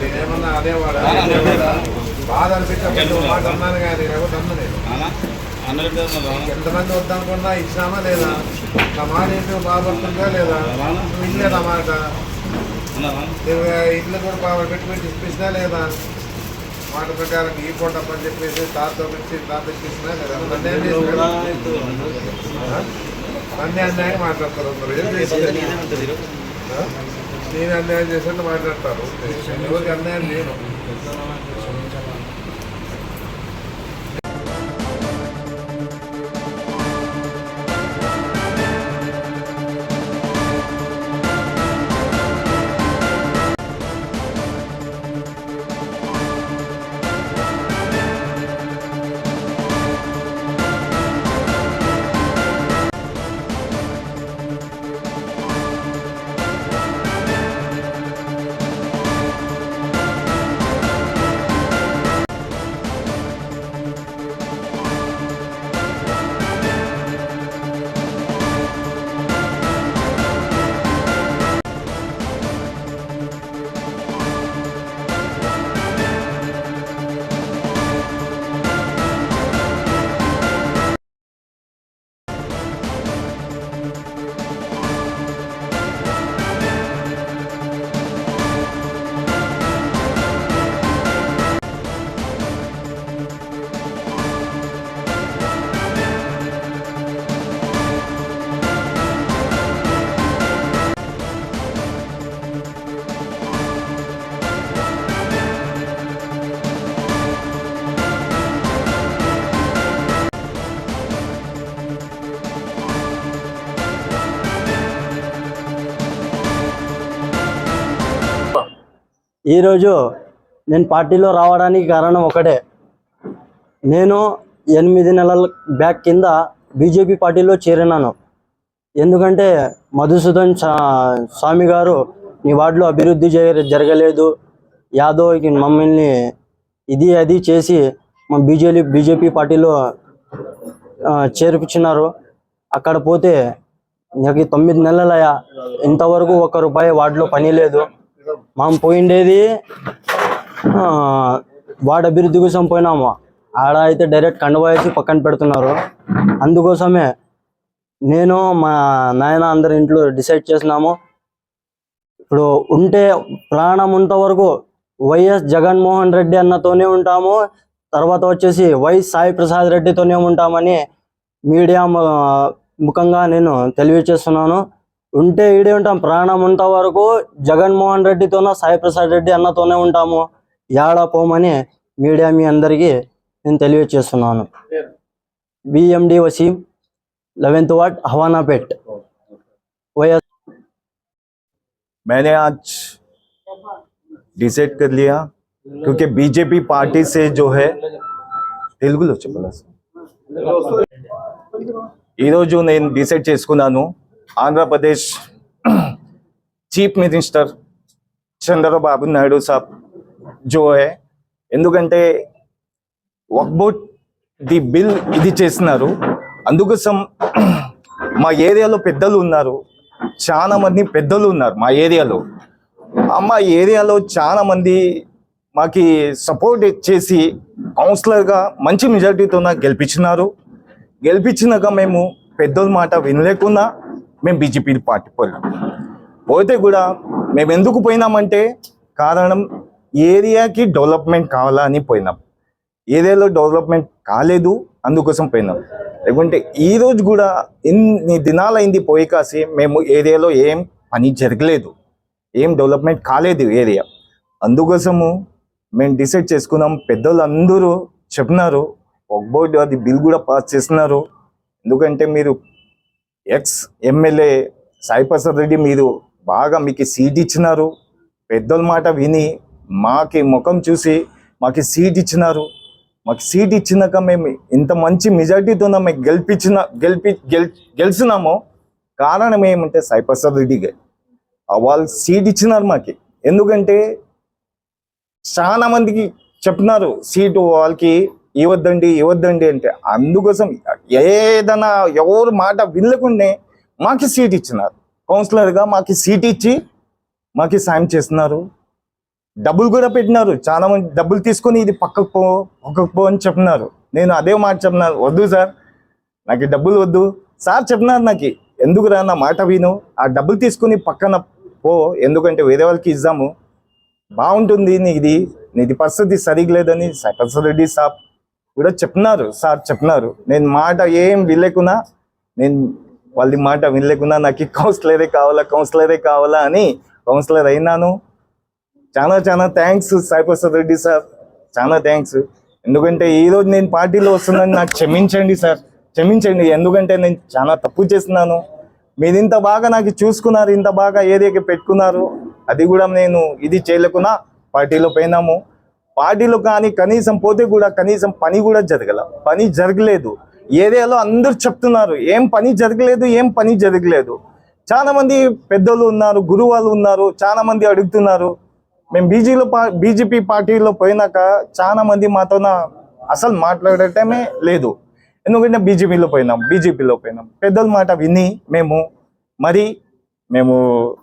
నేనేమన్నా అదే వాడా? బాధ అనిపించకపోతే ఒక మాట అన్నాను కానీ లేకపోతే ఎంతమంది వద్దనుకున్నా ఇచ్చినామా లేదా నా మాట ఏంటి బాగుపడుతుందా లేదా నువ్వు ఇల్లేదా మాట నువ్వు ఇల్లు కూడా బాగా పెట్టి పెట్టి ఇప్పించినా లేదా? మాట ప్రకారం ఈ పూట పని చెప్పేసి తాత చేసినావు? ఆ? నన్ను అన్యాయం మాట్లాడతారు అందరూ. ఏం? నేను అన్యాయం చేసినట్టు మాట్లాడతారు ఎవరికి అన్యాయం నేను ఈరోజు నేను పార్టీలో రావడానికి కారణం ఒకటే. నేను ఎనిమిది నెలల బ్యాక్ కింద బీజేపీ పార్టీలో చేరినాను. ఎందుకంటే మధుసూదన్ స్వామి గారు నీ వార్డులో అభివృద్ధి జరగలేదు. యాదవ్కి మమ్మల్ని ఇది అది చేసి మా బీజేపీ బీజేపీ పార్టీలో చేర్పించినారు. అక్కడ పోతే నాకు తొమ్మిది నెలలయ్యా. ఇంతవరకు ఒక్క రూపాయి వార్డులో పని లేదు. మనం పోయిండేది ఆ, అభివృద్ధి కోసం పోయినాము. ఆడ అయితే డైరెక్ట్ కండువా పక్కన పెడుతున్నారు. అందుకోసమే నేను మా నాయన అందరి ఇంట్లో డిసైడ్ చేసినాము. ఇప్పుడు ఉంటే ప్రాణం ఉంత వరకు వైఎస్ జగన్మోహన్ రెడ్డి అన్నతోనే ఉంటాము. తర్వాత వచ్చేసి వై సాయి ప్రసాద్ రెడ్డితోనే ఉంటామని మీడియా ముఖంగా నేను తెలియచేస్తున్నాను. ఉంటే ఈడే ఉంటాం ప్రాణం ఉంట వరకు జగన్మోహన్ రెడ్డితోనో సాయి ప్రసాద్ రెడ్డి అన్నతోనే ఉంటాము యాడా పోమని మీడియా మీ అందరికీ నేను తెలియచేస్తున్నాను BMD Waseem eleventh ward Havanapet YS मैंने आज डिसाइड कर लिया क्योंकि बीजेपी पार्टी से जो है తెలుగులో చెప్పాలి ఈరోజు నేను డిసైడ్ చేసుకున్నాను ఆంధ్రప్రదేశ్ చీఫ్ మినిస్టర్ చంద్రబాబు నాయుడు సాబ్ జో హే ఎందుకంటే వక్బోట్ ది బిల్ ఇది చేసినారు. అందుకోసం మా ఏరియాలో పెద్దలు ఉన్నారు. చాలా మంది పెద్దలు ఉన్నారు మా ఏరియాలో. మా ఏరియాలో చాలా మంది మాకి సపోర్ట్ చేసి కౌన్సిలర్గా మంచి మెజారిటీతో నాకు గెలిపించినారు. గెలిపించినాక మేము పెద్దల మాట వినలేకున్నా మేము బీజేపీ పార్టీ పోయినాం పోతే కూడా మేము ఎందుకు పోయినామంటే కారణం ఏరియాకి డెవలప్మెంట్ కావాలా అని పోయినాం. ఏరియాలో డెవలప్మెంట్ కాలేదు అందుకోసం పోయినాం. లేకుంటే ఈరోజు కూడా ఇన్ని దినాలైంది పోయి కాసి మేము ఏరియాలో ఏం పని జరగలేదు. ఏం డెవలప్మెంట్ కాలేదు ఏరియా. అందుకోసము మేము డిసైడ్ చేసుకున్నాం. పెద్దలు అందరూ చెప్పినారు. ఒక బోర్డు అది బిల్ కూడా పాస్ చేస్తున్నారు. ఎందుకంటే మీరు ఎక్స్ ఎమ్మెల్యే సాయి రెడ్డి మీరు బాగా మీకు సీట్ ఇచ్చినారు. పెద్దల మాట విని మాకి ముఖం చూసి మాకు సీట్ ఇచ్చినారు. మాకు సీట్ ఇచ్చినాక మేము ఇంత మంచి మెజార్టీతో మేము గెలిపించిన గెలిపి గెల్ గెలిచినాము. కారణం ఏమంటే సాయిప్రసాద్ రెడ్డి గారు. వాళ్ళు సీట్ ఇచ్చినారు మాకి. ఎందుకంటే చాలా మందికి చెప్పినారు సీటు వాళ్ళకి ఇవ్వద్దండి ఇవ్వద్దండి అంటే అందుకోసం ఏదైనా ఎవరు మాట వినకుండే మాకు సీట్ ఇచ్చినారు. కౌన్సిలర్గా మాకు సీట్ ఇచ్చి మాకు సాయం చేస్తున్నారు. డబ్బులు కూడా పెట్టినారు. చాలా మంది డబ్బులు తీసుకొని ఇది పక్కకు పో పక్కకు పో అని చెప్పినారు. నేను అదే మాట చెప్పినాను. వద్దు సార్ నాకు డబ్బులు వద్దు. సార్ చెప్పినారు నాకు ఎందుకు రా నా మాట విను? ఆ డబ్బులు తీసుకుని పక్కన పో ఎందుకంటే వేరే వాళ్ళకి ఇద్దాము. బాగుంటుంది నీది నీది పరిస్థితి సరిగ్గా లేదని ప్రసాద్ రెడ్డి సాబ్ కూడా చెప్పినారు సార్ చెప్పినారు. నేను మాట ఏం వినలేకున్నా నేను వాళ్ళ మాట వినలేకున్నా నాకు కౌన్సిలరే కావాలా కౌన్సిలరే కావాలా అని కౌన్సిలర్ అయినాను. చాలా చాలా థ్యాంక్స్ సాయి ప్రసాద్ రెడ్డి సార్. చాలా థ్యాంక్స్ ఎందుకంటే ఈరోజు నేను పార్టీలో వస్తున్నాను నాకు క్షమించండి సార్. క్షమించండి ఎందుకంటే నేను చాలా తప్పు చేస్తున్నాను. మీరు ఇంత బాగా నాకు చూసుకున్నారు ఇంత బాగా ఏదైతే పెట్టుకున్నారు. అది కూడా నేను ఇది చేయలేకున్నా పార్టీలో పోయినాము. పార్టీలో కానీ కనీసం పోతే కూడా కనీసం పని కూడా జరగల. పని జరగలేదు. ఏరియాలో అందరూ చెప్తున్నారు. ఏం పని జరగలేదు ఏం పని జరగలేదు. చాలా మంది పెద్దలు ఉన్నారు గురువాళ్ళు ఉన్నారు చాలా మంది అడుగుతున్నారు. మేము బీజీలో పా బీజేపీ పార్టీలో పోయినాక చాలా మంది మాతో అసలు మాట్లాడటమే లేదు. ఎందుకంటే బీజేపీలో పోయినాం బీజేపీలో పోయినాం. పెద్దల మాట విని మేము మరి మేము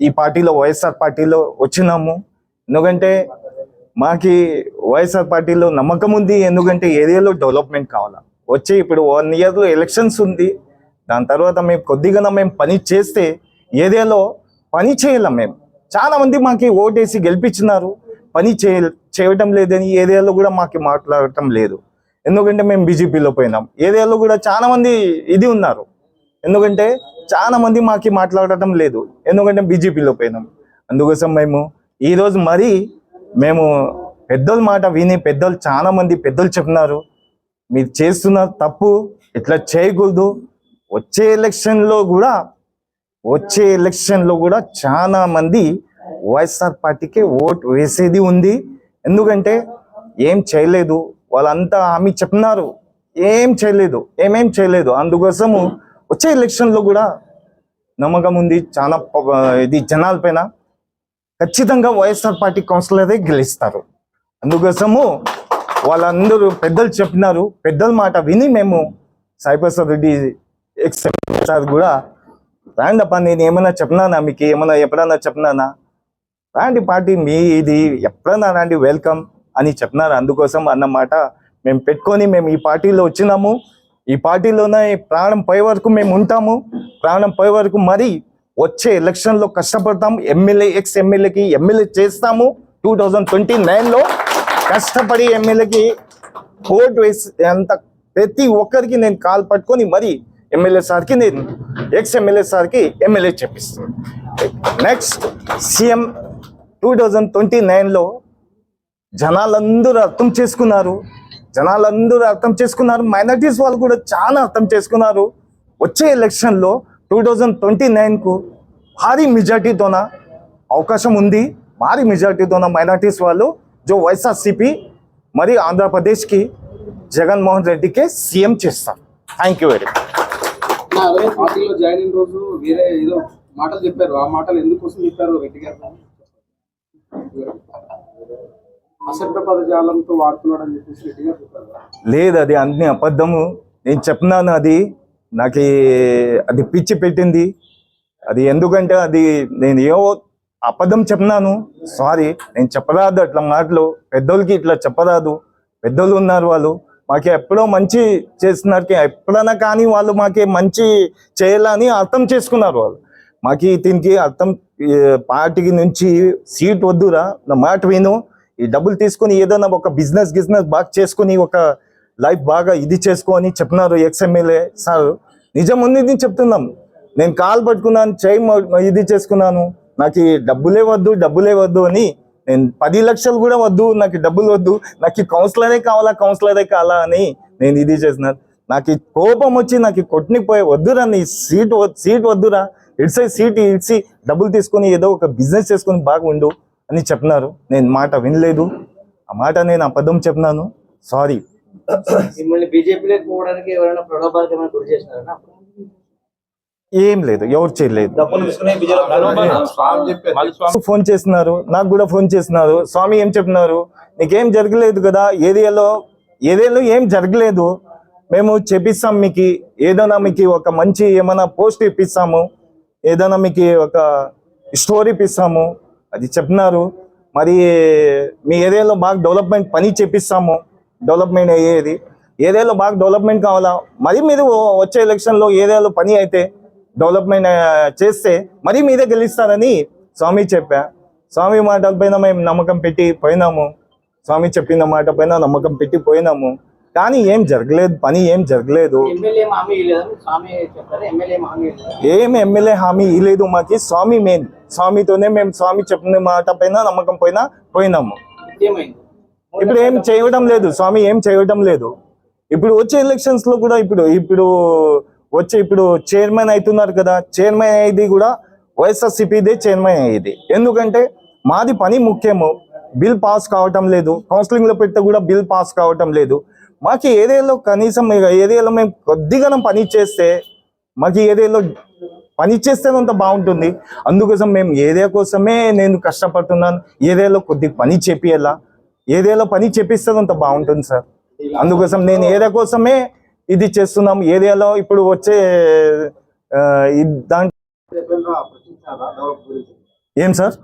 ఈ పార్టీలో వైఎస్ఆర్ పార్టీలో వచ్చినాము. ఎందుకంటే మాకి వైఎస్ఆర్ పార్టీలో నమ్మకం ఉంది ఎందుకంటే ఏరియాలో డెవలప్మెంట్ కావాలా. వచ్చే ఇప్పుడు వన్ ఇయర్లో ఎలక్షన్స్ ఉంది దాని తర్వాత మేము కొద్దిగా మేము పని చేస్తే ఏరియాలో పని చేయలేం మేము. చాలా మంది ఓటేసి గెలిపించినారు పని చేయ చేయటం లేదని ఏరియాలో కూడా మాకు మాట్లాడటం లేదు. ఎందుకంటే మేము బీజేపీలో పోయినాం. ఏరియాలో కూడా చాలామంది ఇది ఉన్నారు. ఎందుకంటే చాలామంది మాకు మాట్లాడటం లేదు. ఎందుకంటే బీజేపీలో పోయినాం. అందుకోసం మేము ఈరోజు మరీ మేము పెద్దల మాట విని పెద్దలు చాలా మంది పెద్దలు చెప్పినారు. మీరు చేస్తున్న తప్పు ఇట్లా చేయకూడదు. వచ్చే ఎలక్షన్లో కూడా వచ్చే ఎలక్షన్లో కూడా చాలా మంది వైఎస్ఆర్ పార్టీకి ఓట్ వేసేది ఉంది. ఎందుకంటే ఏం చేయలేదు. వాళ్ళంతా హామీ చెప్తున్నారు ఏం చేయలేదు. ఏమేం చేయలేదు. అందుకోసము వచ్చే ఎలక్షన్లో కూడా నమ్మకం ఉంది. చాలా ఇది జనాల పైన. ఖచ్చితంగా వైఎస్ఆర్ పార్టీ కౌన్సిలరే గెలుస్తారు. అందుకోసము వాళ్ళందరూ పెద్దలు చెప్పినారు. పెద్దల మాట విని మేము సాయిప్రసాద్ రెడ్డి సార్ కూడా రాండప్ప నేను ఏమైనా చెప్పినానా మీకు? ఏమైనా ఎప్పుడన్నా చెప్పినానా? రాండి పార్టీ మీ ఇది ఎప్పుడన్నా రాండి వెల్కమ్ అని చెప్పినారు. అందుకోసం అన్నమాట మేము పెట్టుకొని మేము ఈ పార్టీలో వచ్చినాము. ఈ పార్టీలోనే ప్రాణం పోయే వరకు మేము ఉంటాము. ప్రాణం పోయే వరకు మరి వచ్చే ఎలక్షన్లో కష్టపడతాం. ఎమ్మెల్యే ఎక్స్ ఎమ్మెల్యేకి ఎమ్మెల్యే చేస్తాము. టూ థౌజండ్ ట్వంటీ నైన్లో కష్టపడి ఎమ్మెల్యేకి ఓటు వేసి అంత ప్రతి ఒక్కరికి నేను కాల్ పట్టుకొని మరి ఎమ్మెల్యే సార్కి నేను ఎక్స్ ఎమ్మెల్యే సార్కి MLA చెప్పిస్తాను. Next CM two thousand twenty నైన్లో జనాలందరూ అర్థం చేసుకున్నారు. జనాలందరూ అర్థం చేసుకున్నారు. మైనార్టీస్ వాళ్ళు కూడా చాలా అర్థం చేసుకున్నారు. వచ్చే ఎలక్షన్లో టూ థౌజండ్ ట్వంటీ నైన్కు భారీ మెజార్టీతోన అవకాశం ఉంది. భారీ మెజార్టీతోన మైనార్టీస్ వాళ్ళు జో వైఎస్ఆర్సిపి మరి ఆంధ్రప్రదేశ్కి జగన్మోహన్ రెడ్డికే సీఎం చేస్తారు. థ్యాంక్ యూ వెరీ మచ్ లేదు అది అన్ని అబద్ధము. నేను చెప్పినాను అది. నాకు అది పిచ్చి పెట్టింది. అది ఎందుకంటే అది నేను ఏవో అబద్ధం చెప్పినాను. సారీ నేను చెప్పరాదు అట్లా మాటలు. పెద్దోళ్ళకి ఇట్లా చెప్పరాదు. పెద్దోళ్ళు ఉన్నారు వాళ్ళు. మాకు ఎప్పుడో మంచి చేస్తున్నారు ఎప్పుడైనా కానీ వాళ్ళు మాకు మంచి చేయాలని అర్థం చేసుకున్నారు వాళ్ళు. మాకు దీనికి అర్థం పార్టీకి నుంచి సీట్ వద్దురా నా మాట విను. ఈ డబ్బులు తీసుకొని ఏదైనా ఒక బిజినెస్ గిజినెస్ బాగా చేసుకుని ఒక లైఫ్ బాగా ఇది చేసుకొని చెప్పినారు ఎక్స్ఎమ్మెల్యే సార్. నిజం ఉంది చెప్తున్నాం. నేను కాల్ పట్టుకున్నాను చేయి ఇది చేసుకున్నాను. నాకు ఈ డబ్బులే వద్దు డబ్బులే వద్దు అని నేను పది లక్షలు కూడా వద్దు నాకు డబ్బులు వద్దు నాకు కౌన్సిలరే కావాలా కౌన్సిలరే కావాలా అని నేను ఇది చేసినాను నాకు కోపం వచ్చి నాకు కొట్టినిపోయి కొట్టునికి వద్దురా నీ సీట్ సీట్ వద్దురా. ఇట్సై సీట్ ఇడ్సి డబ్బులు తీసుకొని ఏదో ఒక బిజినెస్ చేసుకొని బాగా ఉండు అని చెప్పినారు. నేను మాట వినలేదు. ఆ మాట నేను అబద్ధం చెప్పినాను. సారీ. మిమ్మల్ని బీజేపీలోకి పోవడానికి ఎవరైనా ప్రలోభాలకు ఏమైనా గురి చేసినారన్నా ఏం లేదు ఎవరు చేయలేదు. ఫోన్ చేస్తున్నారు నాకు కూడా ఫోన్ చేస్తున్నారు. స్వామి ఏం చెప్పినారు నీకేం జరగలేదు కదా ఏరియాలో ఏదేళ్ళు ఏం జరగలేదు. మేము చెప్పిస్తాం మీకు ఏదైనా మీకు ఒక మంచి ఏమైనా పోస్ట్ ఇప్పిస్తాము. ఏదైనా మీకు ఒక స్టోరీ ఇప్పిస్తాము. అది చెప్పినారు మరి మీ ఏరియాలో బాగా డెవలప్మెంట్ పని చెప్పిస్తాము డెవలప్మెంట్ అయ్యేది. ఏరియాలో బాగా డెవలప్మెంట్ కావాలా? మరి మీరు వచ్చే ఎలక్షన్లో ఏరియాలో పని అయితే డెవలప్మెంట్ చేస్తే మరి మీరే గెలుస్తారని స్వామి చెప్పా. స్వామి మాటల పైన మేము నమ్మకం పెట్టి పోయినాము. స్వామి చెప్పిన మాట పైన నమ్మకం పెట్టి పోయినాము. కానీ ఏం జరగలేదు పని ఏం జరగలేదు. ఏం ఎమ్మెల్యే హామీ ఇలేదు మాకి. స్వామి మెయిన్ స్వామితోనే మేము స్వామి చెప్పిన మాట పైన నమ్మకం పైన పోయినాము. ఇప్పుడు ఏం చేయడం లేదు స్వామి ఏం చేయడం లేదు. ఇప్పుడు వచ్చే ఎలక్షన్స్లో కూడా ఇప్పుడు ఇప్పుడు వచ్చే ఇప్పుడు చైర్మన్ అవుతున్నారు కదా చైర్మన్ అయ్యేది కూడా వైఎస్ఆర్సిపిదే చైర్మన్ అయ్యేది. ఎందుకంటే మాది పని ముఖ్యము బిల్ పాస్ కావటం లేదు కౌన్సిలింగ్లో పెడితే కూడా బిల్ పాస్ కావటం లేదు. మాకు ఏరియాలో కనీసం ఏరియాలో మేము కొద్దిగా పని చేస్తే మాకు ఏరియాలో పని చేస్తేనే అంత బాగుంటుంది. అందుకోసం మేము ఏరియా కోసమే నేను కష్టపడుతున్నాను ఏరియాలో కొద్ది పని చేపియాలా ఏరియాలో పని చేపిస్తే అంత బాగుంటుంది సార్. అందుకోసం నేను ఏరియా కోసమే ఇది చేస్తున్నాం. ఏరియాలో ఇప్పుడు వచ్చే దాంట్లో ఏం సార్?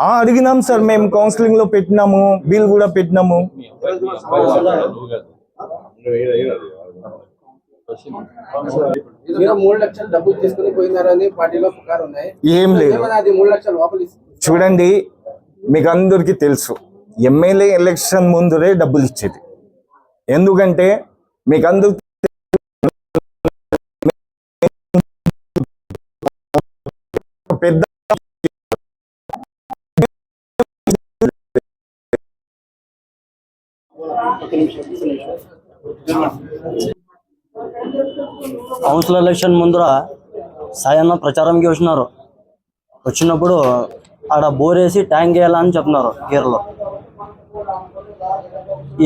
ఆ, అడిగినాం సార్. మేము కౌన్సిలింగ్లో పెట్టినాము. బిల్ కూడా పెట్టినాము. మూడు లక్షలు డబ్బులు తీసుకుని పోయినారని పార్టీలో పుకారు ఉన్నాయి. ఏం లేదు. అది మూడు లక్షలు చూడండి మీకు అందరికీ తెలుసు ఎమ్మెల్యే ఎలక్షన్ ముందురే డబ్బులు ఇచ్చేది. ఎందుకంటే మీకు అందరు పెద్ద కౌన్సిల్ ఎలక్షన్ ముందర సాయన్న ప్రచారంకి వచ్చినారు వచ్చినప్పుడు ఆడ బోర్ వేసి ట్యాంక్ వేయాలని చెప్తున్నారు గేర్లో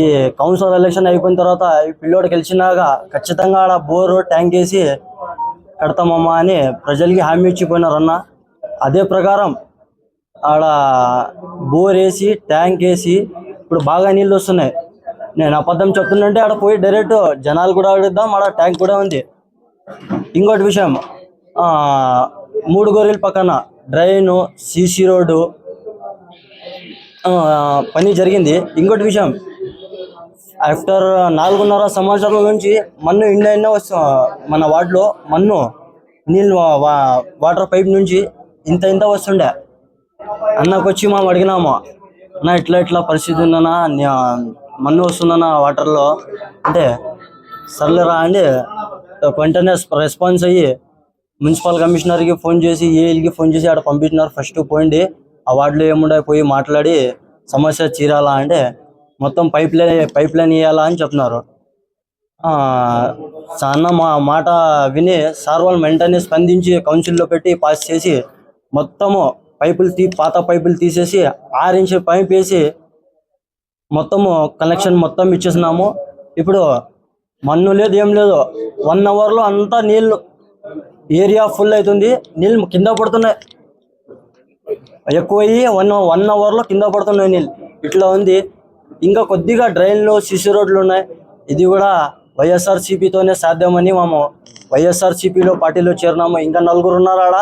ఈ కౌన్సిల్ ఎలక్షన్ అయిపోయిన తర్వాత ఈ పిల్లోడు గెలిచినాక ఖచ్చితంగా ఆడ బోరు ట్యాంక్ వేసి కడతామమ్మా అని ప్రజలకి హామీ ఇచ్చిపోయినారు అన్న. అదే ప్రకారం ఆడ బోర్ వేసి ట్యాంక్ వేసి ఇప్పుడు బాగా నీళ్ళు వస్తున్నాయి. నేను అబద్ధం చెప్తుండే ఆడ పోయి డైరెక్ట్ జనాలు కూడా అడుగుదాం ఆడ ట్యాంక్ కూడా ఉంది. ఇంకోటి విషయం మూడు గొర్రెల పక్కన డ్రైను సీసీ రోడ్డు పని జరిగింది. ఇంకోటి విషయం ఆఫ్టర్ నాలుగున్నర సంవత్సరాల నుంచి మన్ను ఇండ ఎన్నో వస్తు మన వార్డులో మన్ను నీళ్ళు వా- వాటర్ పైప్ నుంచి ఇంత ఇంత వస్తుండే. అన్నకొచ్చి మేము అడిగినాము అన్న ఇట్లా ఇట్లా పరిస్థితి ఉందన్నా మన్ను వస్తుందన్న వాటర్లో. అంటే సర్లేరా అండి వెంటనే రెస్పాన్స్ అయ్యి మున్సిపల్ కమిషనర్కి ఫోన్ చేసి ఏఎల్కి ఫోన్ చేసి ఆడ పంపించినారు ఫస్ట్ పోయింది. ఆ వార్డులో ఏముండే పోయి మాట్లాడి సమస్య చీరాలా అంటే మొత్తం పైప్ లైన్ పైప్ లైన్ వేయాలా అని చెప్తున్నారు. ఆ, సాన్న మా మాట విని సార్ వాళ్ళు వెంటనే స్పందించి కౌన్సిల్లో పెట్టి పాస్ చేసి మొత్తము పైపులు తీ పాత పైపులు తీసేసి ఆరు ఇంచ్ పైప్ వేసి మొత్తము కనెక్షన్ మొత్తం ఇచ్చేసినాము. ఇప్పుడు మన్ను లేదు ఏం లేదు. వన్ అవర్లో అంతా నీళ్ళు ఏరియా ఫుల్ అవుతుంది నీళ్ళు కింద పడుతున్నాయి. ఎక్కువయ్యి వన్ వన్ అవర్లో కింద పడుతున్నాయి నీళ్ళు. ఇట్లా ఉంది. ఇంకా కొద్దిగా డ్రైన్లు సిసి రోడ్లు ఉన్నాయి. ఇది కూడా వైఎస్ఆర్సీపీతోనే సాధ్యమని మేము వైఎస్ఆర్సీపీలో పార్టీలో చేరినాము. ఇంకా నలుగురు ఉన్నారు ఆడ.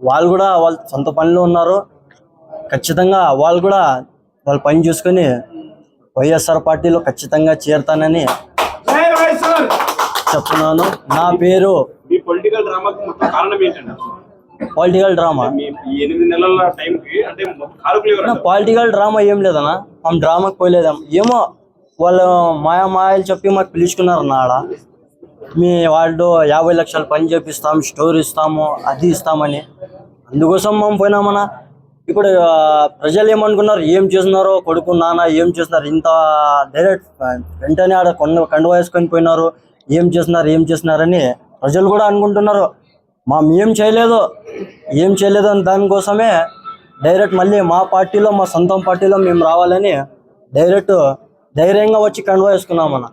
వాళ్ళు కూడా వాళ్ళ సొంత పనిలో ఉన్నారు. ఖచ్చితంగా వాళ్ళు కూడా వాళ్ళు పని చూసుకొని వైఎస్ఆర్ పార్టీలో ఖచ్చితంగా చేరుతానని చెప్తున్నాను. నా పేరు పొలిటికల్ డ్రామా? పొలిటికల్ డ్రామా ఏం లేదన్నా? మనం డ్రామాకి పోయలేదాం. ఏమో వాళ్ళు మాయా మాయలు చెప్పి మాకు పిలుచుకున్నారు నాడ మీ వాళ్ళు యాభై లక్షలు పని చేపిస్తాం స్టోర్ ఇస్తాము అది ఇస్తామని. అందుకోసం మేము పోయినామన్నా. ఇప్పుడు ప్రజలు ఏమనుకున్నారు? ఏం చేస్తున్నారు? కొడుకు నాన్న ఏం చేస్తున్నారు? ఇంత డైరెక్ట్ వెంటనే ఆడ కొండ కండువ వేసుకొని పోయినారు. ఏం చేస్తున్నారు? ఏం చేస్తున్నారని ప్రజలు కూడా అనుకుంటున్నారు. మా ఏం చేయలేదు. ఏం చేయలేదు అని దానికోసమే డైరెక్ట్ మళ్ళీ మా పార్టీలో మా సొంతం పార్టీలో మేము రావాలని డైరెక్ట్ ధైర్యంగా వచ్చి కండువా వేసుకున్నాం అన్న